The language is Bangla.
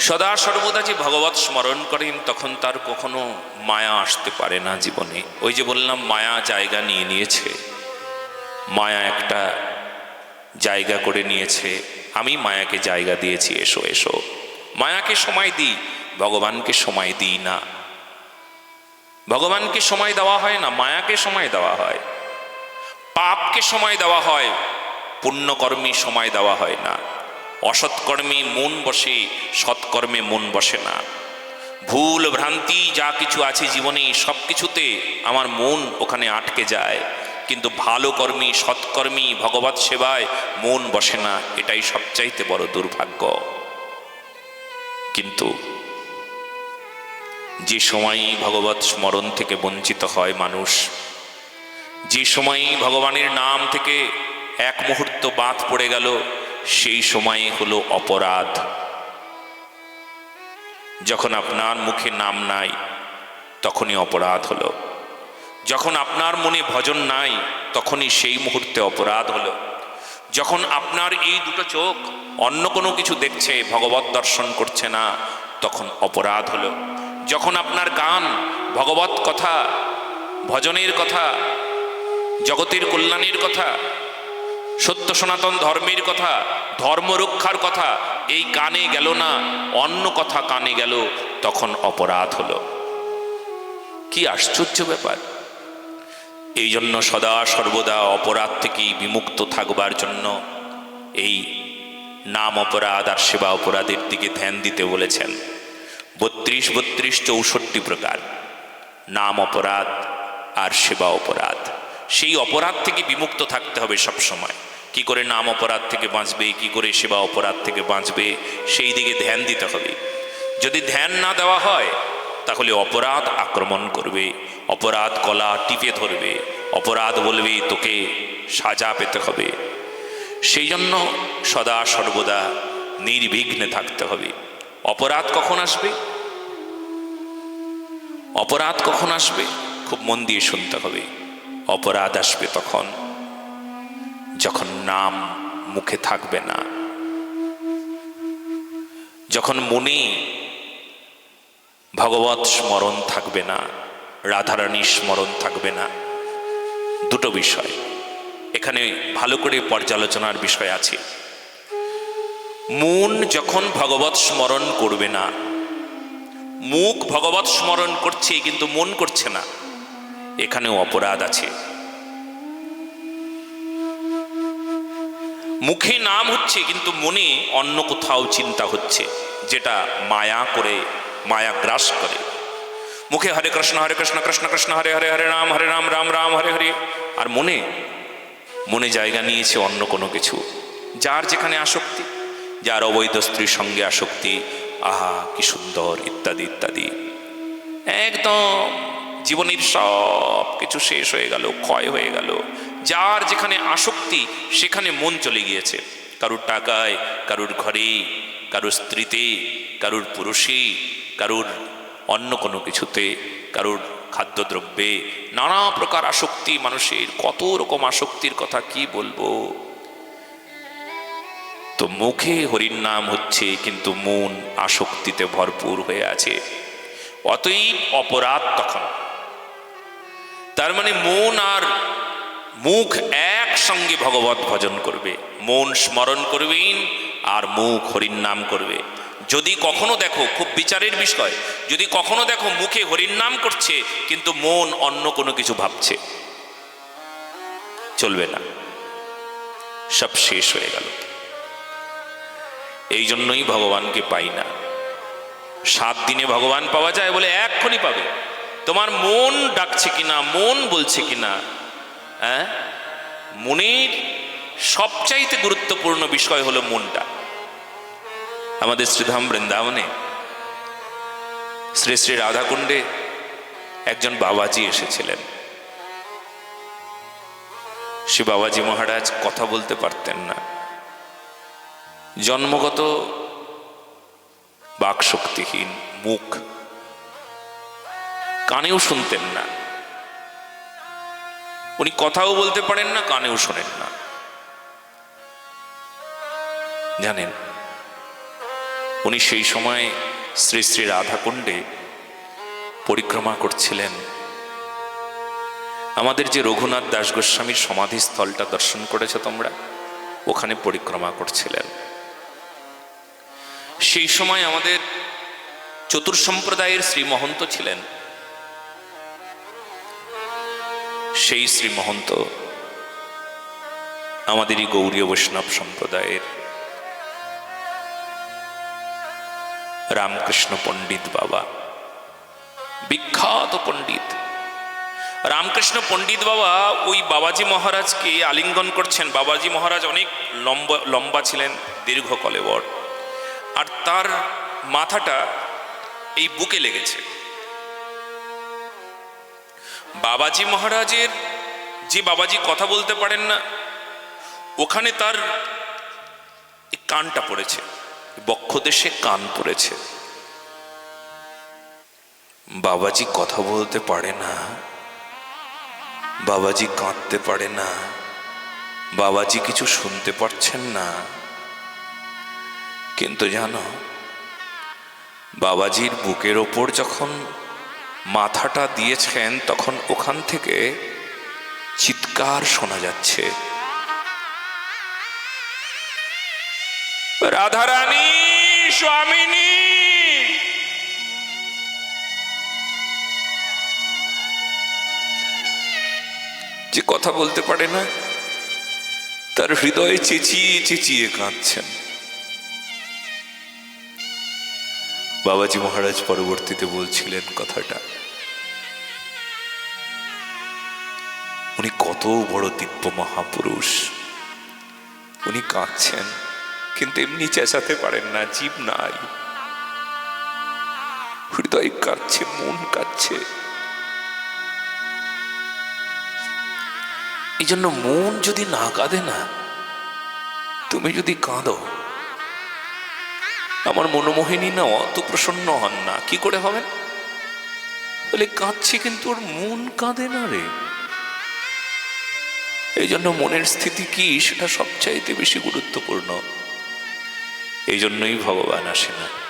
সদা সর্বদা যে ভগবত স্মরণ করেন, তখন তার কখনো মায়া আসতে পারে না জীবনে। ওই যে বললাম, মায়া জায়গা নিয়ে নিয়েছে। মায়া একটা জায়গা করে নিয়েছে। আমি মায়াকে জায়গা দিয়েছি, এসো এসো। মায়াকে সময় দিই, ভগবানকে সময় দিই না। ভগবানকে সময় দেওয়া হয় না, মায়াকে সময় দেওয়া হয়। পাপকে সময় দেওয়া হয়, পুণ্যকর্মী সময় দেওয়া হয় না। অসৎকর্মী মন বসে, সৎকর্মে মন বসে না। ভুল ভ্রান্তি যা কিছু আছে জীবনে সব কিছুতে আমার মন ওখানে আটকে যায়। কিন্তু ভালো কর্মী, সৎকর্মী ভগবত সেবায় মন বসে না, এটাই সবচাইতে বড় দুর্ভাগ্য। কিন্তু যে সময়ই ভগবত স্মরণ থেকে বঞ্চিত হয় মানুষ, যে সময়ই ভগবানের নাম থেকে এক মুহূর্ত বাদ পড়ে গেল সেই সময়ে হলো অপরাধ। যখন আপনার মুখে নাম নাই, তখনই অপরাধ হলো। যখন আপনার মনে ভজন নাই, তখনই সেই মুহূর্তে অপরাধ হলো। যখন আপনার এই দুটো চোখ অন্য কোনো কিছু দেখছে, ভগবত দর্শন করছে না, তখন অপরাধ হলো। যখন আপনার কান ভগবত কথা, ভজনের কথা, জগতের কল্যাণের কথা সত্য সনাতন ধর্মের কথা, ধর্ম রক্ষার কথা, এই কানে গেল না, অন্য কথা কানে গেল, তখন অপরাধ হলো। কি আশ্চর্য ব্যাপার। এই জন্য সদা সর্বদা অপরাধ থেকে বিমুক্ত থাকবার জন্য এই নাম অপরাধ আর সেবা অপরাধের দিকে ধ্যান দিতে বলেছেন। বত্রিশ বত্রিশ চৌষট্টি প্রকার, নাম অপরাধ আর সেবা অপরাধ। সেই অপরাধ থেকে বিমুক্ত থাকতে হবে সব সময় কি করে নাম অপরাধ থেকে বাঁচবে, কি করে সেবা অপরাধ থেকে বাঁচবে, সেই দিকে ধ্যান দিতে হবে। যদি ধ্যান না দেওয়া হয়, তাহলে অপরাধ আক্রমণ করবে, অপরাধ কলা টিপে ধরবে, অপরাধ বলবে তোকে সাজা পেতে হবে। সেই জন্য সদা সর্বদা নির্বিঘ্নে থাকতে হবে। অপরাধ কখন আসবে? অপরাধ কখন আসবে? খুব মন দিয়ে শুনতে হবে। অপরাধ আসবে তখন। যখন নাম মুখে থাকবে না। যখন মনে ভগবত স্মরণ থাকবে না রাধারানী স্মরণ থাকবে না। দুটো বিষয়। এখানে ভালো করে পর্যালোচনার বিষয় আছে। মন যখন ভগবত স্মরণ করবে না, মুখ ভগবত স্মরণ করছে কিন্তু মন করছে না। এখানেও অপরাধ আছে। মুখে নাম হচ্ছে, কিন্তু মনে অন্য কোথাও চিন্তা হচ্ছে, যেটা মায়া করে, মায়া গ্রাস করে। মুখে হরে কৃষ্ণ হরে কৃষ্ণ কৃষ্ণ কৃষ্ণ, হরে হরে হরে রাম হরে রাম রাম রাম, হরে হরে। আর মনে মনে জায়গা নিয়েছে অন্য কোনো কিছু। যার যেখানে আসক্তি, যার অবৈধ স্ত্রীর সঙ্গে আসক্তি, আহা, কি সুন্দর, ইত্যাদি ইত্যাদি। একদম জীবনের সব কিছু শেষ হয়ে গেল, ক্ষয় হয়ে গেল। যার যেখানে আসক্তি, সেখানে মন চলে গিয়েছে। কারুর টাকায়, কারুর ঘরে, কারুর স্ত্রীতে, কারুর পুরুষে, কারুর অন্য কোনো কিছুতে, কারুর খাদ্যদ্রব্যে, নানা প্রকার আসক্তি, মানুষের কত রকম আসক্তির কথা কি বলব? তো মুখে হরির নাম হচ্ছে, কিন্তু মন আসক্তিতে ভরপুর হয়ে আছে। অতএব অপরাধ তখন। তার মানে মন আর মুখ একসঙ্গে ভগবত ভজন করবে। মন স্মরণ করবেন আর মুখ হরির নাম করবে। যদি কখনো দেখো, খুব বিচারের বিষয়, যদি কখনো দেখো মুখে হরির নাম করছে, কিন্তু মন অন্য কোনো কিছু ভাবছে। চলবে না। সব শেষ হয়ে গেল। এই জন্যই ভগবানকে পাই না। সাত দিনে ভগবান পাওয়া যায় বলে এক্ষুনি পাবে। তোমার মন ডাকছে কিনা, মন বলছে কিনা হ্যাঁ? মনের সবচাইতে গুরুত্বপূর্ণ বিষয় হলো মনটা। আমাদের শ্রীধাম বৃন্দাবনে শ্রী শ্রী রাধাকুণ্ডে একজন বাবাজি এসেছিলেন। সে বাবাজি মহারাজ কথা বলতে পারতেন না। জন্মগত বাকশক্তিহীন, মুখ কানেও শুনতেন না। উনি কথাও বলতে পারেন না, কানেও শোনেন না। জানেন, উনি সেই সময় শ্রী শ্রী রাধাকুণ্ডে পরিক্রমা করছিলেন। আমাদের যে রঘুনাথ দাস গোস্বামীর সমাধিস্থলটা দর্শন করেছ তোমরা, ওখানে পরিক্রমা করছিলেন। সেই সময় আমাদের চতুর সম্প্রদায়ের শ্রী মহন্ত ছিলেন। সেই শ্রী মহন্ত, আমাদেরই গৌরীয় বৈষ্ণব সম্প্রদায়ের রামকৃষ্ণ পণ্ডিত বাবা, বিখ্যাত পণ্ডিত। রামকৃষ্ণ পণ্ডিত বাবা, ওই বাবাজি মহারাজকে আলিঙ্গন করছেন। বাবাজি মহারাজ অনেক লম্বা লম্বা ছিলেন, দীর্ঘ কলেবর। আর তার মাথাটা এই বুকে লেগেছে। বাবাজি মহারাজের যে বাবাজি কথা বলতে পারেন না, ওখানে তার কানটা পড়েছে বক্ষদেশে কান পড়েছে। বাবাজি কথা বলতে পারে না, বাবাজি কাঁদতে পারে না, বাবাজি কিছু শুনতে পারছেন না। কিন্তু জানো, বাবাজির বুকের ওপর যখন মাথাটা দিয়েছেন, তখন ওখান থেকে চিৎকার শোনা যাচ্ছে। রাধারানী, স্বামিনী! যে কথা বলতে পারে না, তার হৃদয়ে চেঁচিয়ে চেঁচিয়ে কাঁদছেন। বাবাজি মহারাজ পরবর্তীতে বলছিলেন কথাটা। উনি কত বড় দিব্য মহাপুরুষ। উনি কাঁদছেন, কিন্তু এমনি চেঁচাতে পারেন না, জীব নাই। হৃদয় কাঁদছে, মন কাঁদছে। এই জন্য মন যদি না কাঁদে না, তুমি যদি কাঁদো, আমার মনোমোহিনী না অত প্রসন্ন হন না, কি করে হবেন? বলে কাঁদছে, কিন্তু ওর মন কাঁদে না রে। এই জন্য মনের স্থিতি কি সেটা সবচাইতে বেশি গুরুত্বপূর্ণ। এই জন্যই ভগবান আসে না।